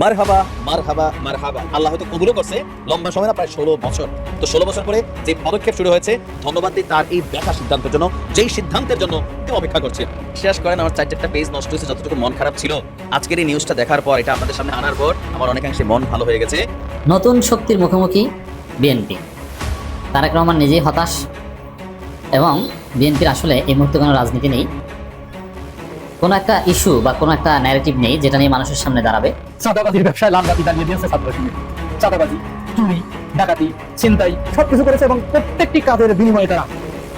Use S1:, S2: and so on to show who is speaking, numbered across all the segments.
S1: মার হাবা মার হাবা মার হাবা আল্লাহ হয়তো কবুলও করছে লম্বা সময় না, প্রায় ষোলো বছর। তো ষোলো বছর পরে যে পদক্ষেপ শুরু হয়েছে, ধন্যবাদ দিই তার এই দেখা সিদ্ধান্তের জন্য, যেই সিদ্ধান্তের জন্য কেউ অপেক্ষা করছে। শেষ করেন, আমার চার চারটা পেজ নষ্ট হয়েছে, যতটুকু মন খারাপ ছিল। আজকের এই নিউজটা দেখার পর, এটা আপনাদের সামনে আনার পর, আমার অনেকাংশে মন ভালো হয়ে গেছে।
S2: নতুন শক্তির মুখোমুখি বিএনপি। তারেক রহমান নিজেই হতাশ, এবং বিএনপির আসলে এই মুহূর্তে কোনো রাজনীতি নেই। কোনো একটা ইস্যু বা কোনো একটা ন্যারেটিভ নেই যেটা নিয়ে মানুষের সামনে দাঁড়াবে।
S3: চাঁদাবাজির ব্যবসায় লাল বাতি দাঁড়িয়ে দিয়েছে ছাত্র চাঁদাবাজি, চুরি, ডাকাতি, ছিনতাই সবকিছু করেছে এবং প্রত্যেকটি কাজের বিনিময়ে তারা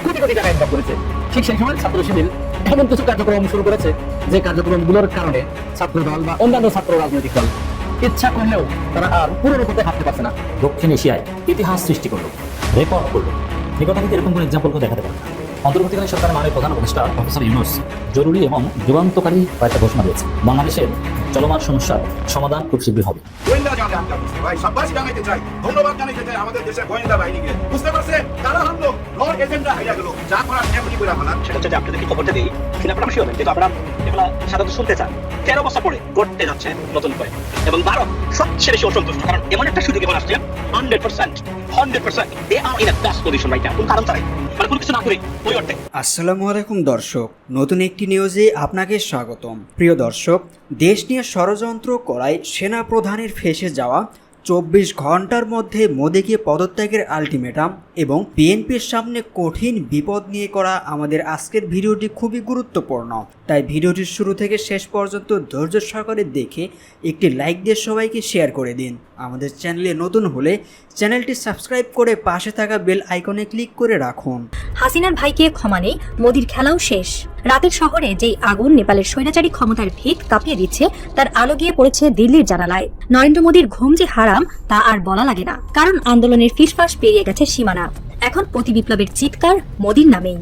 S3: কোটি কোটি টাকা ইনকাম করেছে। ঠিক সেই সময় ছাত্র শিবির এমন কিছু কার্যক্রম শুরু করেছে যে কার্যক্রমগুলোর কারণে ছাত্র দল বা অন্যান্য ছাত্র রাজনৈতিক দল ইচ্ছা করলেও তারা আর পুরনো পথে হাঁটতে পারছে না।
S4: দক্ষিণ এশিয়ায় ইতিহাস সৃষ্টি করল রেকর্ড করল। এ কথা কিন্তু এরকম কোনো এক্সাম্পল দেখাতে পারে না। অন্তর্বর্তীকালীন সরকারের মানের প্রধান উপদেষ্টা প্রফেসর ইউনুস জরুরি এবং যুগান্তকারী কয়েকটা ঘোষণা দিয়েছে বাংলাদেশের চলমান সমস্যার সমাধান খুব শীঘ্রই হবে।
S5: ধন্যবাদ জানাইতে আমাদের দেশের গোয়েন্দা বাহিনীকে। বুঝতে পারছে তারা হামলো লর্ড এজেন্ডা হাইয়া গেল। যা করার ফেলান।
S6: সেটা হচ্ছে যে খবরটা দিই। কিনা আপনারা খুশি সাধারণত শুনতে চান। তেরো বছর পরে করতে যাচ্ছে নতুন করে। এবং ভারত সবচেয়ে বেশি অসন্তুষ্ট, কারণ এমন একটা সুযোগ এবার আসছে hundred percent hundred percent they are in best position right কোন কারণ ছাড়াই? মানে
S7: আসসালামু আলাইকুম দর্শক, নতুন একটি নিউজে আপনাকে স্বাগতম। প্রিয় দর্শক, দেশ নিয়ে ষড়যন্ত্র করায় সেনা প্রধানের ফেসে যাওয়া চব্বিশ ঘণ্টার মধ্যে মোদীকে পদত্যাগের আলটিমেটাম এবং বিএনপির সামনে কঠিন বিপদ নিয়ে করা আমাদের আজকের ভিডিওটি খুবই গুরুত্বপূর্ণ। তাই ভিডিওটির শুরু থেকে শেষ পর্যন্ত ধৈর্য সহকারে দেখে একটি লাইক দিয়ে সবাইকে শেয়ার করে দিন। আমাদের চ্যানেলে নতুন হলে চ্যানেলটি সাবস্ক্রাইব করে পাশে থাকা বেল আইকনে ক্লিক করে রাখুন।
S8: হাসিনার ভাইকে ক্ষমা নেই, মোদির খেলাও শেষ। রাতের শহরে যেই আগুন, নেপালের স্বৈরাচারী ক্ষমতার ভিত কাঁপিয়ে দিচ্ছে, তার আলো গিয়ে পড়েছে দিল্লির জানালায়। নরেন্দ্র মোদীর ঘুম যে হারাম, তা আর বলা লাগে না। কারণ আন্দোলনের ফিসফাস পেরিয়ে গেছে সীমানা। এখন প্রতি বিপ্লবের চিৎকার মোদির নামেই।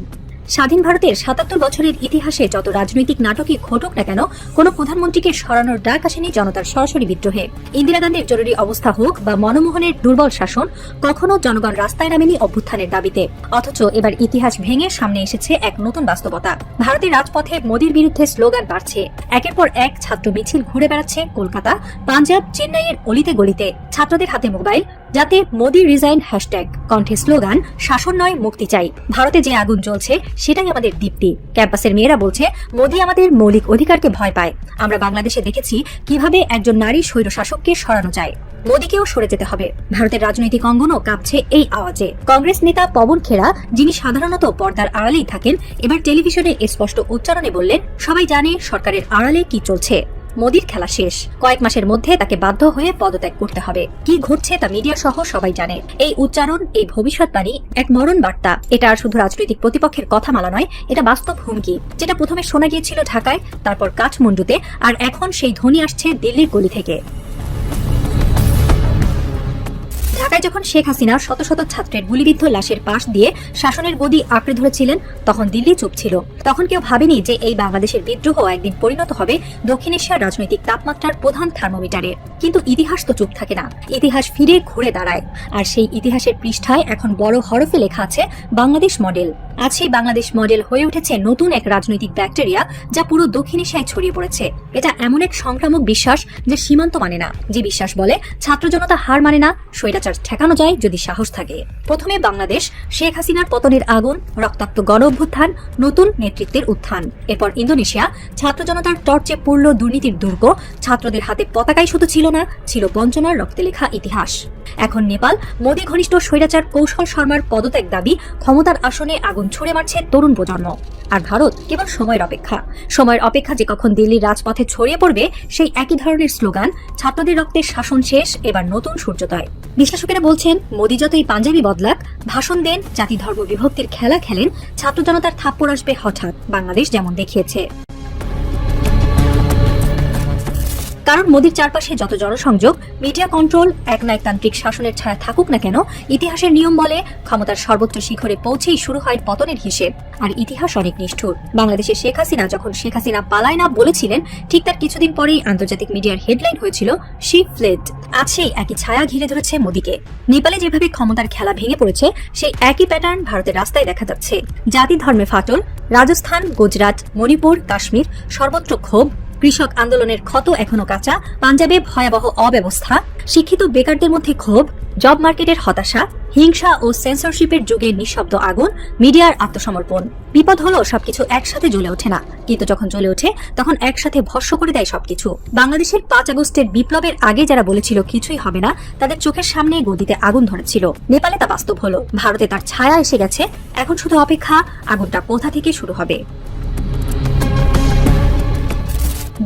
S8: স্বাধীন ভারতের সাতাত্তর বছরের ইতিহাসে যত রাজনৈতিক নাটকই ঘটুক না কেন, কোনো প্রধানমন্ত্রীকে সরানোর ডাক আসেনি জনতার সরাসরি বিদ্রোহে। ইন্দিরা গান্ধীর জরুরি অবস্থা হোক বা মনমোহনের দুর্বল শাসন, কখনো জনগণ রাস্তায় নামেনি অভ্যুত্থানের দাবিতে। অথচ এবার ইতিহাস ভেঙে সামনে এসেছে এক নতুন বাস্তবতা। ভারতের রাজপথে মোদীর বিরুদ্ধে স্লোগান বাড়ছে। একের পর এক ছাত্র মিছিল ঘুরে বেড়াচ্ছে কলকাতা, পাঞ্জাব, চেন্নাইয়ের অলিতে গলিতে। ছাত্রদের হাতে মোবাইল যাতে মোদি রিজাইন হ্যাশট্যাগ কণ্ঠে স্লোগান শাসন নয়, মুক্তি চাই। ভারতে যে আগুন জ্বলছে, সেটাই আমাদের দীপ্তি। ক্যাম্পাসের মেয়েরা বলছে, মোদি আমাদের মৌলিক অধিকারকে ভয় পায়। আমরা বাংলাদেশে দেখেছি কীভাবে একজন নারী স্বৈর শাসককে সরানো যায়। মোদীকেও সরে যেতে হবে। ভারতের রাজনৈতিক অঙ্গনও কাঁপছে এই আওয়াজে। কংগ্রেস নেতা পবন খেরা, যিনি সাধারণত পর্দার আড়ালেই থাকেন, এবার টেলিভিশনে স্পষ্ট উচ্চারণে বললেন, সবাই জানে সরকারের আড়ালে কি চলছে। মোদির খেলা শেষ। কয়েক মাসের মধ্যে তাকে বাধ্য হয়ে পদত্যাগ করতে হবে। কি ঘটছে তা মিডিয়া সহ সবাই জানে। এই উচ্চারণ, এই ভবিষ্যৎবাণী, এক মরণ বার্তা। এটা আর শুধু রাজনৈতিক প্রতিপক্ষের কথা মালা নয়, এটা বাস্তব হুমকি। যেটা প্রথমে শোনা গিয়েছিল ঢাকায়, তারপর কাঠমান্ডুতে, আর এখন সেই ধ্বনি আসছে দিল্লির গলি থেকে। ঢাকায় যখন শেখ হাসিনা শত শত ছাত্রের গুলিবিদ্ধ লাশের পাশ দিয়ে শাসনের গদি আঁকড়ে ধরেছিলেন, তখন দিল্লি চুপ ছিল। তখন কেউ ভাবেনি যে এই বাংলাদেশের বিদ্রোহ একদিন পরিণত হবে দক্ষিণ এশিয়ার রাজনৈতিক তাপমাত্রার প্রধান থার্মোমিটারে। কিন্তু ইতিহাস তো চুপ থাকে না। ইতিহাস ফিরে ঘুরে দাঁড়ায়। আর সেই ইতিহাসের পৃষ্ঠায় এখন বড় হরফে লেখা আছে, বাংলাদেশ মডেল। আজ সেই বাংলাদেশ মডেল হয়ে উঠেছে নতুন এক রাজনৈতিক ব্যাকটেরিয়া যা পুরো দক্ষিণ এশিয়ায় ছড়িয়ে পড়েছে। এটা এমন এক সংক্রামক বিশ্বাস যে সীমান্ত মানে না। যে বিশ্বাস বলে, ছাত্র জনতা হার মানে না, স্বৈরাচার ঠেকানো যায় যদি সাহস থাকে। প্রথমে বাংলাদেশ শেখ হাসিনার পতনের আগুন, রক্তাক্ত গণ অভ্যুত্থান নতুন নেতৃত্বের উত্থান। এরপর ইন্দোনেশিয়া, ছাত্র জনতার টর্চে পূর্ণ দুর্নীতির দুর্গ, ছাত্রদের হাতে পতাকাই শুধু ছিল না, ছিল বঞ্চনার রক্তে লেখা ইতিহাস। এখন নেপাল, মোদী ঘনিষ্ঠ স্বৈরাচার কৌশল শর্মার পদত্যাগ দাবি, ক্ষমতার আসনে আগুন ছুড়ে মারছে তরুণ প্রজন্ম। আর ভারত কেবল সময়ের অপেক্ষা। সময়ের অপেক্ষা যে কখন দিল্লির রাজপথে ছড়িয়ে পড়বে, সেই একই ধরনের স্লোগান, ছাত্রদের রক্তে শাসন শেষ, এবার নতুন সূর্যোদয়। বিশ্লেষকেরা বলছেন, মোদী যতই পাঞ্জাবি বদলাক, ভাষণ দেন জাতি ধর্ম বিভক্তির খেলা খেলেন ছাত্র জনতার থাপ্পড় আসবে হঠাৎ, বাংলাদেশ যেমন দেখিয়েছে। কারণ মোদীর চারপাশে যত জনসংযোগ মিডিয়া কন্ট্রোল একনায়কতান্ত্রিক শাসনের ছায়া থাকুক না কেন, ইতিহাসের নিয়ম বলে ক্ষমতার সর্বোচ্চ শিখরে পৌঁছেই শুরু হয় পতনের হিসেব। আর ইতিহাস অনেক নিষ্ঠুর। বাংলাদেশের শেখ হাসিনা যখন শেখ হাসিনা পালায় না বলেছিলেন, ঠিক তার কিছুদিন পরেই আন্তর্জাতিক মিডিয়ার হেডলাইন হয়েছিল শি ফ্লেড আজ সেই একই ছায়া ঘিরে ধরেছে মোদীকে। নেপালে যেভাবে ক্ষমতার খেলা ভেঙে পড়েছে, সেই একই প্যাটার্ন ভারতের রাস্তায় দেখা যাচ্ছে। জাতি ধর্মে ফাটল, রাজস্থান, গুজরাট, মণিপুর, কাশ্মীর, সর্বত্র ক্ষোভ কৃষক আন্দোলনের ক্ষত এখনও কাঁচা, পাঞ্জাবে ভয়াবহ অব্যবস্থা, শিক্ষিত বেকারদের মধ্যে ক্ষোভ, জব মার্কেটের হতাশা, হিংসা ও সেন্সরশিপের যুগে নিঃশব্দ আগুন, মিডিয়ার আত্মসমর্পণ। বিপদ হলো সবকিছু একসাথে জ্বলে ওঠে না, কিন্তু যখন জ্বলে ওঠে, তখন একসাথে ভস্য করে দেয় সবকিছু। বাংলাদেশের পাঁচ আগস্টের বিপ্লবের আগে যারা বলেছিল কিছুই হবে না, তাদের চোখের সামনে গদিতে আগুন ধরেছিল। নেপালে তা বাস্তব হলো। ভারতে তার ছায়া এসে গেছে। এখন শুধু অপেক্ষা, আগুনটা কোথা থেকে শুরু হবে?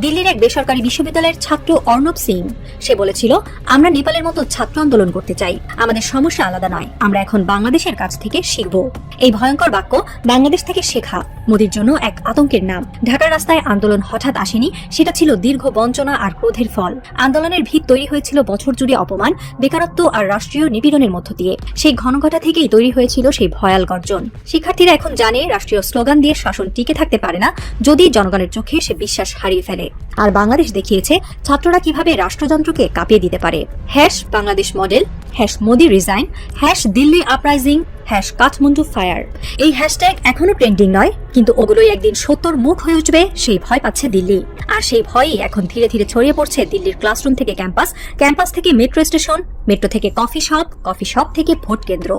S8: দিল্লির এক বেসরকারি বিশ্ববিদ্যালয়ের ছাত্র অর্ণব সিং। সে বলেছিল, আমরা নেপালের মতো ছাত্র আন্দোলন করতে চাই। আমাদের সমস্যা আলাদা নয়। আমরা এখন বাংলাদেশের কাছ থেকে শিখব। এই ভয়ঙ্কর বাক্য বাংলাদেশ থেকে শেখা মোদির জন্য এক আতঙ্কের নাম। ঢাকার রাস্তায় আন্দোলন হঠাৎ আসেনি, সেটা ছিল দীর্ঘ বঞ্চনা আর ক্রোধের ফল। আন্দোলনের ভিত তৈরি হয়েছিল বছর জুড়ে অপমান, বেকারত্ব আর রাষ্ট্রীয় নিপীড়নের মধ্য দিয়ে। সেই ঘনঘটা থেকেই তৈরি হয়েছিল সেই ভয়াল গর্জন। শিক্ষার্থীরা এখন জানে, রাষ্ট্রীয় স্লোগান দিয়ে শাসন টিকে থাকতে পারে না, যদি জনগণের চোখে সে বিশ্বাস হারিয়ে ফেলে। আর বাংলাদেশ দেখিয়েছে ছাত্ররা কীভাবে রাষ্ট্রযন্ত্রকে কাঁপিয়ে দিতে পারে। Hash Bangladesh model, hash Modi resign hash Delhi uprising hash Kathmandu fire এই হ্যাশট্যাগ এখনও ট্রেন্ডিং নয়, কিন্তু ওগুলোই একদিন সত্যর মুখ হয়ে উঠবে, সেই ভয় পাচ্ছে দিল্লি। আর সেই ভয়ই এখন ধীরে ধীরে ছড়িয়ে পড়ছে দিল্লির ক্লাসরুম থেকে ক্যাম্পাস ক্যাম্পাস থেকে মেট্রো স্টেশন মেট্রো থেকে কফি শপ কফি শপ থেকে ভোট কেন্দ্র।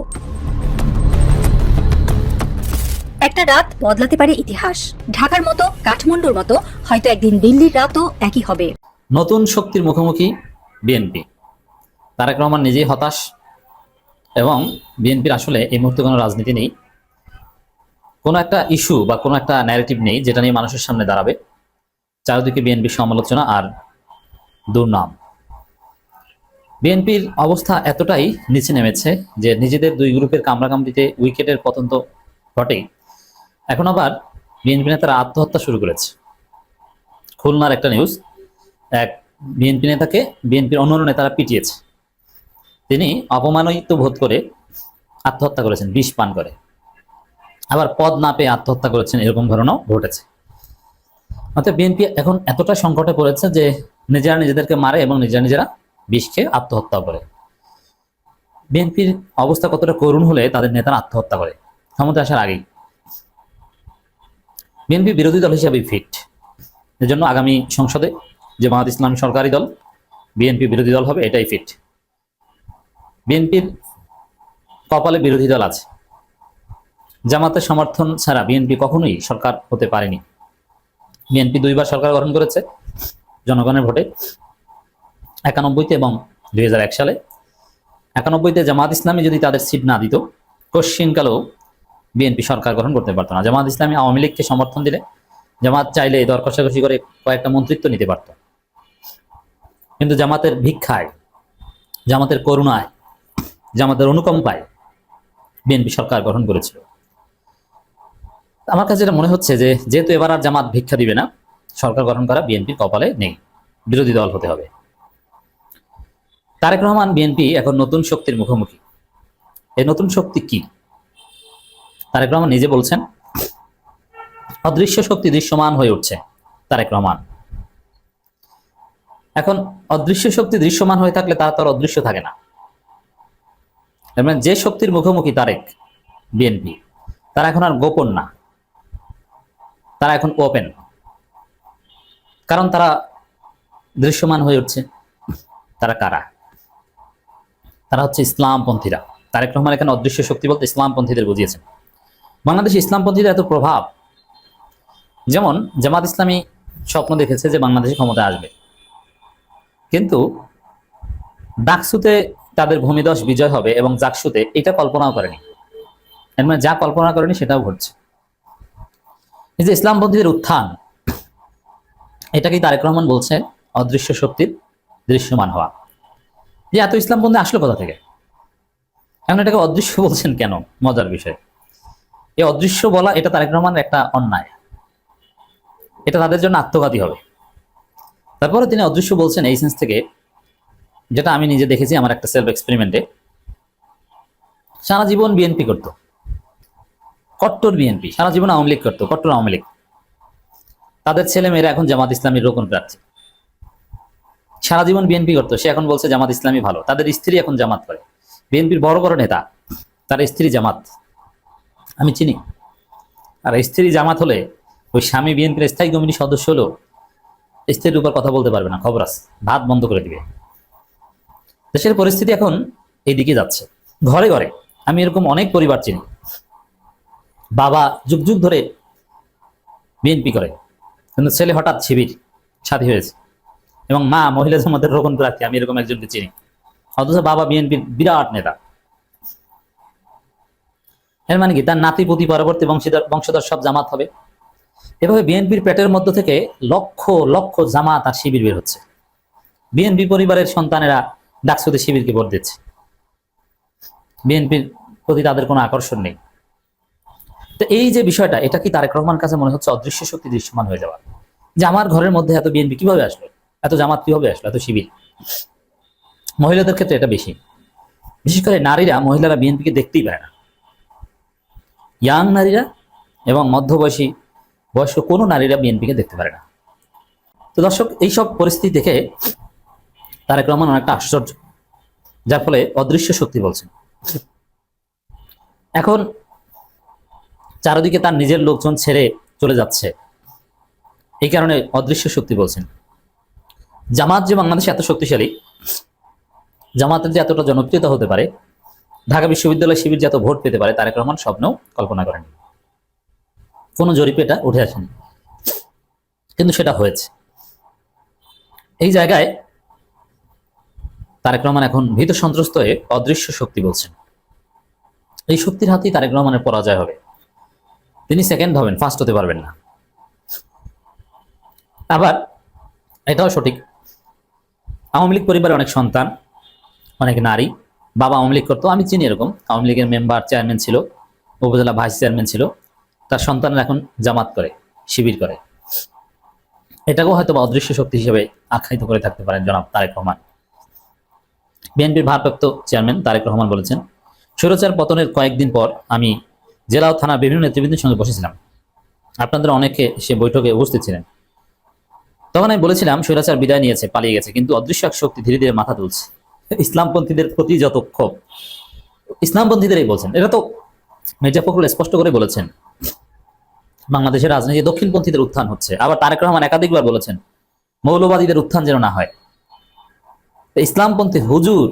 S8: একটা রাত বদলাতে পারে ইতিহাস। ঢাকার মতো, কাঠমান্ডুর মতো, হয়তো একদিন দিল্লির রাতও একই হবে।
S4: নতুন শক্তির মুখোমুখি বিএনপি তারেক রহমান নিজেই হতাশ এবং বিএনপির আসলে এই মুহূর্তে কোনো রাজনীতি নেই। কোনো একটা ইস্যু বা কোনো একটা ন্যারেটিভ নেই যেটা নিয়ে মানুষের সামনে দাঁড়াবে। চারিদিকে বিএনপির সমালোচনা আর দুর্নাম। বিএনপির অবস্থা এতটাই নিচে নেমেছে যে নিজেদের দুই গ্রুপের কামড়াকামড়িতে উইকেটের পতন তো ঘটেই এখন আবার বিএনপি নেতারা আত্মহত্যা শুরু করেছে। খুলনার একটা নিউজ এক বিএনপি নেতাকে বিএনপির অন্য নেতারা পিটিয়েছে। তিনি অপমানিত বোধ করে আত্মহত্যা করেছেন, বিষ পান করে। আবার পদ না পেয়ে আত্মহত্যা করেছেন, এরকম ঘটনাও ঘটেছে। অর্থাৎ বিএনপি এখন এতটা সংকটে পড়েছে যে নিজেরা নিজেদেরকে মারে এবং নিজেরা নিজেরা বিষ খেয়ে আত্মহত্যা করে। বিএনপির অবস্থা কতটা করুণ হলে তাদের নেতারা আত্মহত্যা করে ক্ষমতা আসার আগেই। বিএনপি বিরোধী দল হিসেবে ফিট এজন্য আগামী সংসদে যে বাংলাদেশ ইসলামী সরকারি দল, বিএনপি বিরোধী দল হবে, এটাই ফিট বিএনপির কপালে বিরোধী দল আছে। জামাতের সমর্থন ছাড়া বিএনপি কখনোই সরকার হতে পারেনি। বিএনপি দুইবার সরকার গঠন করেছে জনগণের ভোটে। একানব্বইতে এবং দুই হাজার এক সালে। একানব্বইতে জামাত ইসলামী যদি তাদের সিট না দিত, কোশ্চিনকালেও বিএনপি সরকার গঠন করতে পারতো না। জামাত ইসলামী আওয়ামী লীগকে সমর্থন দিলে জামাত চাইলে দর কষাকষি করে কয়েকটা মন্ত্রিত্ব নিতে পারত। কিন্তু জামাতের ভিক্ষায়, জামাতের করুণায়, জামাতের অনুকম্পায় বিএনপি সরকার গঠন করেছিল। আমার কাছে যেটা মনে হচ্ছে যে, যেহেতু এবার আর জামাত ভিক্ষা দিবে না, সরকার গঠন করা বিএনপির কপালে নেই। বিরোধী দল হতে হবে। তারেক রহমান বিএনপি এখন নতুন শক্তির মুখোমুখি। এই নতুন শক্তি কি? তারেক রহমান নিজে বলছেন, অদৃশ্য শক্তি দৃশ্যমান হয়ে উঠছে তারেক রহমান। এখন অদৃশ্য শক্তি দৃশ্যমান হয়ে থাকলে তারা তো আর অদৃশ্য থাকে না। তার মানে যে শক্তির মুখোমুখি তারেক, বিএনপি, তারা এখন আর গোপন না। তারা এখন ওপেন কারণ তারা দৃশ্যমান হয়ে উঠছে। তারা কারা? তারা হচ্ছে ইসলামপন্থীরা। তারেক রহমান এখানে অদৃশ্য শক্তি বলতে ইসলামপন্থীদের বুঝিয়েছেন। বাংলাদেশে ইসলামপন্থীদের এত প্রভাব। যেমন জামাত ইসলামী স্বপ্ন দেখেছে যে বাংলাদেশে ক্ষমতা আসবে। কিন্তু ডাকসুতে তাদের ভূমিদশ বিজয় হবে এবং জাকসুতে এটা কল্পনাও করেনি। এর মানে যা কল্পনা করেনি সেটাও ঘটছে। এই যে ইসলামপন্থীদের উত্থান এটাকেই তারেক রহমান বলছে? অদৃশ্য শক্তির দৃশ্যমান হওয়া। যে এত ইসলামপন্থী আসলো কোথা থেকে? এখন এটাকে অদৃশ্য বলছেন কেন? মজার বিষয়। এই অদৃশ্য বলা এটা তারেক রহমানের একটা অন্যায়। এটা তাদের জন্য আত্মঘাতী হবে। তারপরে তিনি অদৃশ্য বলছেন এই সেন্স থেকে, যেটা আমি নিজে দেখেছি আমার একটা সেলফ এক্সপেরিমেন্টে সারা জীবন বিএনপি করতো। কট্টর বিএনপি সারা জীবন আওয়ামী লীগ করতো, কট্টর আওয়ামী লীগ। তাদের ছেলে মেয়েরা এখন জামাত ইসলামীর রোকন প্রার্থী। সারা জীবন বিএনপি করতো, সে এখন বলছে জামাত ইসলামী ভালো। তাদের স্ত্রী এখন জামাত করে। বিএনপির বড় বড় নেতা, তার স্ত্রী জামাত। আমি চিনি। আর স্ত্রী জামাত হলে ওই স্বামী বিএনপির স্থায়ী কমিটির সদস্য হলো স্ত্রীর উপর কথা বলতে পারবে না, খবর আছে। ভাত বন্ধ করে দিবে। দেশের পরিস্থিতি এখন এইদিকে যাচ্ছে। ঘরে ঘরে, আমি এরকম অনেক পরিবার চিনি। বাবা যুগ যুগ ধরে বিএনপি করে, কিন্তু ছেলে হঠাৎ শিবির, সাথী হয়েছে। এবং মা মহিলা সমাজের রোপণ প্রার্থী, আমি এরকম একজনকে চিনি। অথচ বাবা বিএনপির বিরাট নেতা। এর মানে কি? তার নাতি পুতি পরবর্তী বংশীধর, বংশধর সব জামাত হবে। এভাবে বিএনপির পেটের মধ্য থেকে লক্ষ লক্ষ জামাত আর শিবির বের হচ্ছে। বিএনপি পরিবারের সন্তানেরা ডাকসুতে শিবিরকে ভোট দিচ্ছে। বিএনপির প্রতি তাদের কোনো আকর্ষণ নেই। তো এই যে বিষয়টা, এটা কি তারেক রহমান কাছে মনে হচ্ছে অদৃশ্য শক্তি দৃশ্যমান হয়ে যাওয়া? যে আমার ঘরের মধ্যে এত বিএনপি কীভাবে আসলো? এত জামাত কীভাবে আসলো? এত শিবির? মহিলাদের ক্ষেত্রে এটা বেশি। বিশেষ করে নারীরা, মহিলারা বিএনপিকে দেখতেই পারে না। ইয়াং নারীরা এবং মধ্যবয়সী বয়স্ক কোনো নারীরা বিএনপিকে দেখতে পারে না। তো দর্শক, এইসব পরিস্থিতি দেখে তারেক রহমান অনেকটা আশ্চর্য, যার ফলে অদৃশ্য শক্তি বলছেন। এখন চারদিকে তার নিজের লোকজন ছেড়ে চলে যাচ্ছে। এই কারণে অদৃশ্য শক্তি বলছেন। জামাত যে বাংলাদেশে এত শক্তিশালী, জামাতের যে এতটা জনপ্রিয়তা হতে পারে ঢাকা বিশ্ববিদ্যালয় শিবির যে এত ভোট পেতে পারে, তারেক রহমান স্বপ্নেও কল্পনা করেন কোনো জরিপে এটা উঠে আসেনি। কিন্তু সেটা হয়েছে। এই জায়গায় তারেক রহমান এখন ভীত সন্ত্রস্ত হয়ে অদৃশ্য শক্তি বলছেন। এই শক্তির হাতেই তারেক রহমানের পরাজয় হবে। তিনি সেকেন্ড হবেন ফার্স্ট হতে পারবেন না। আবার এটাও সঠিক। আওয়ামী লীগ পরিবারে অনেক সন্তান, অনেক নারী বাবা আওয়ামী লীগ করতো, আমি চিনি এরকম। আওয়ামী লীগের মেম্বার, চেয়ারম্যান ছিল, উপজেলা ভাইস চেয়ারম্যান ছিল। তার সন্তানরা এখন জামাত করে, শিবির করে। এটাকেও হয়তো বা অদৃশ্য শক্তি হিসেবে আখ্যায়িত করে থাকতে পারেন জনাব তারেক রহমান। বিএনপির ভারপ্রাপ্ত চেয়ারম্যান তারেক রহমান বলেছেন স্বৈরাচার পতনের কয়েকদিন পর আমি জেলা ও থানা বিভিন্ন নেতৃবৃন্দের সঙ্গে বসেছিলাম। আপনাদের অনেকে সে বৈঠকে উপস্থিত ছিলেন। তখন আমি বলেছিলাম স্বৈরাচার বিদায় নিয়েছে, পালিয়ে গেছে, কিন্তু অদৃশ্য শক্তি ধীরে ধীরে মাথা তুলছে। ইসলামপন্থীদের প্রতি যত ক্ষোভ, ইসলামপন্থীদেরই বলছেন। এটা তো মির্জা ফখরুল স্পষ্ট করে বলেছেন। বাংলাদেশের রাজনীতি দক্ষিণপন্থীদের উত্থান হচ্ছে। আবার তারেক রহমান একাধিকবার বলেছেন, মৌলবাদীদের উত্থান যেন না হয়। ইসলামপন্থী হুজুর,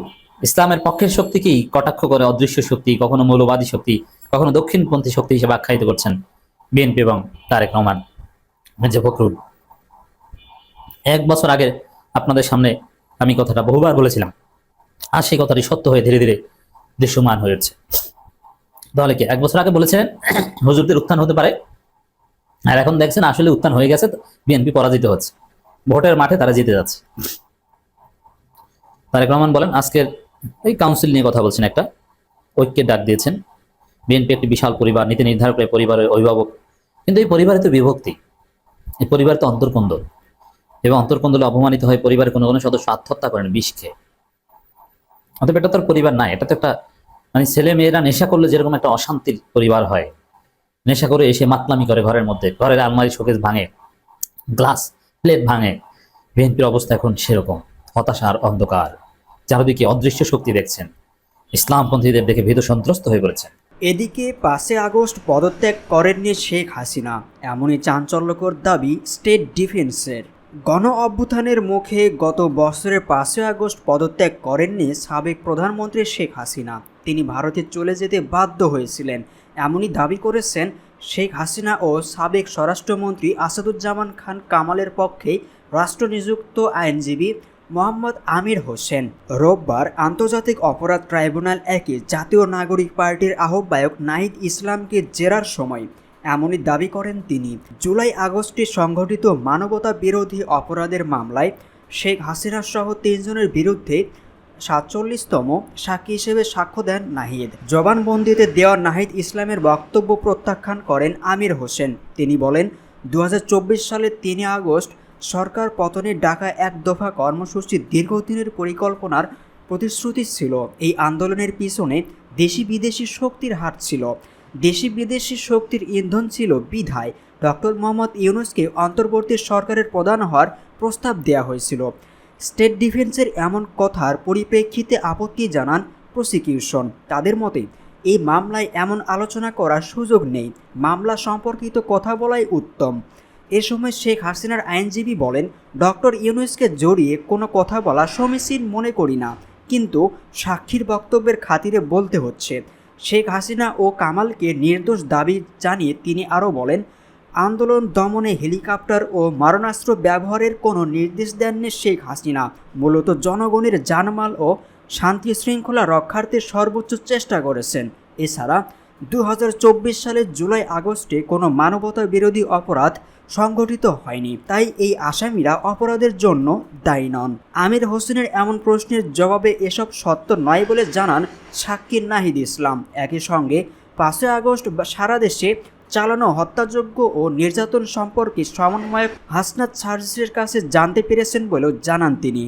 S4: ইসলামের পক্ষের শক্তিকেই কটাক্ষ করে অদৃশ্য শক্তি, কখনো মৌলবাদী শক্তি, কখনো দক্ষিণপন্থী শক্তি হিসেবে আখ্যায়িত করছেন বিএনপি এবং তারেক রহমান, মির্জা ফখরুল। এক বছর আগে আপনাদের সামনে আমি কথাটা বহুবার বলেছিলাম। আর সেই কথাটি সত্য হয়ে ধীরে ধীরে দৃশ্যমান হয়েছে। তাহলে কি, এক বছর আগে বলেছিলেন, হুজুরদের উত্থান হতে পারে। আর এখন দেখছেন আসলে উত্থান হয়ে গেছে, বিএনপি পরাজিত হচ্ছে। ভোটের মাঠে তারা জিতে যাচ্ছে। তারেক রহমান বলেন, আজকের এই কাউন্সিল নিয়ে কথা বলছেন একটা, ঐক্যের ডাক দিয়েছেন। বিএনপি একটি বিশাল পরিবার, নীতি নির্ধারকের পরিবারের অভিভাবক। কিন্তু এই পরিবারে তো বিভক্তি। এই পরিবার তো অন্তর্কন্দল। এবং অন্তর্কন্দলে অপমানিত হয়ে পরিবারের কোনো কোনো সদস্য আত্মহত্যা করেন বিষ খেয়ে। অতএব এটা তোর পরিবার নাই, এটা তো একটা মানে ছেলে মেয়েরা নেশা করলে যেরকম একটা অশান্তির পরিবার হয়। নেশা করে এসে মাতলামি করে ঘরের মধ্যে, ঘরের আলমারি শোকেস ভাঙে, গ্লাস প্লেট ভাঙে, বিএনপির অবস্থা এখন সেরকম হতাশার অন্ধকার। চারদিকে অদৃশ্য শক্তি দেখছেন ইসলামপন্থীদের দেখে ভীত সন্ত্রস্ত হয়ে পড়েছেন।
S7: এদিকে পাঁচই আগস্ট পদত্যাগ করেননি শেখ হাসিনা, এমনই চাঞ্চল্যকর দাবি স্টেট ডিফেন্সের। গণ অভ্যুত্থানের মুখে গত বছরের পাঁচই আগস্ট পদত্যাগ করেননি সাবেক প্রধানমন্ত্রী শেখ হাসিনা। তিনি ভারতে চলে যেতে বাধ্য হয়েছিলেন। এমনই দাবি করেছেন শেখ হাসিনা ও সাবেক স্বরাষ্ট্রমন্ত্রী আসাদুজ্জামান খান কামালের পক্ষে রাষ্ট্রনিযুক্ত আইনজীবী মোহাম্মদ আমির হোসেন। রোববার আন্তর্জাতিক অপরাধ ট্রাইব্যুনাল একে জাতীয় নাগরিক পার্টির আহ্বায়ক নাহিদ ইসলামকে জেরার সময় এমনই দাবি করেন তিনি। জুলাই আগস্টে সংঘটিত মানবতা বিরোধী অপরাধের মামলায় শেখ হাসিনা সহ তিনজনের বিরুদ্ধে সাতচল্লিশতম সাক্ষী হিসেবে সাক্ষ্য দেন নাহিদ। জবানবন্দিতে দেওয়া নাহিদ ইসলামের বক্তব্য প্রত্যাখ্যান করেন আমির হোসেন। তিনি বলেন দু হাজার চব্বিশ সালের তিনই আগস্ট সরকার পতনের ডাকা এক দফা কর্মসূচি দীর্ঘদিনের পরিকল্পনার প্রতিশ্রুতি ছিল। এই আন্দোলনের পিছনে দেশি বিদেশি শক্তির হাত ছিল। দেশি বিদেশি শক্তির ইন্ধন ছিল বিধায়। ডক্টর মোহাম্মদ ইউনুসকে অন্তর্বর্তী সরকারের প্রধান হওয়ার প্রস্তাব দেওয়া হয়েছিল। স্টেট ডিফেন্সের এমন কথার পরিপ্রেক্ষিতে আপত্তি জানান প্রসিকিউশন। তাদের মতে, এই মামলায় এমন আলোচনা করার সুযোগ নেই। মামলা সম্পর্কিত কথা বলাই উত্তম। এ সময় শেখ হাসিনার আইনজীবী বলেন, ডক্টর ইউনুসকে জড়িয়ে কোনো কথা বলা সমীচীন মনে করি না। কিন্তু সাক্ষীর বক্তব্যের খাতিরে বলতে হচ্ছে শেখ হাসিনা ও কামালকে নির্দোষ দাবি জানিয়ে তিনি আরও বলেন, আন্দোলন, দমনে হেলিকপ্টার ও মারণাস্ত্র ব্যবহারের কোনো নির্দেশ দেননি শেখ হাসিনা। মূলত জনগণের জানমাল ও শান্তি শৃঙ্খলা রক্ষার্থে সর্বোচ্চ চেষ্টা করেছেন। এছাড়া দু হাজার চব্বিশ সালের জুলাই আগস্টে কোনো মানবতা বিরোধী অপরাধ সংগঠিত হয়নি। তাই এই আসামিরা অপরাধের জন্য দায়ী নন। আমির হোসেনের এমন প্রশ্নের জবাবে এসব সত্য নয় বলে জানান সাক্ষীর নাহিদ ইসলাম। একই সঙ্গে পাঁচই আগস্ট সারা দেশে চালানো হত্যাযোগ্য ও নির্যাতন সম্পর্কে সমন্বয়ক হাসনাত সার্জিসের কাছে জানতে পেরেছেন বলেও জানান তিনি।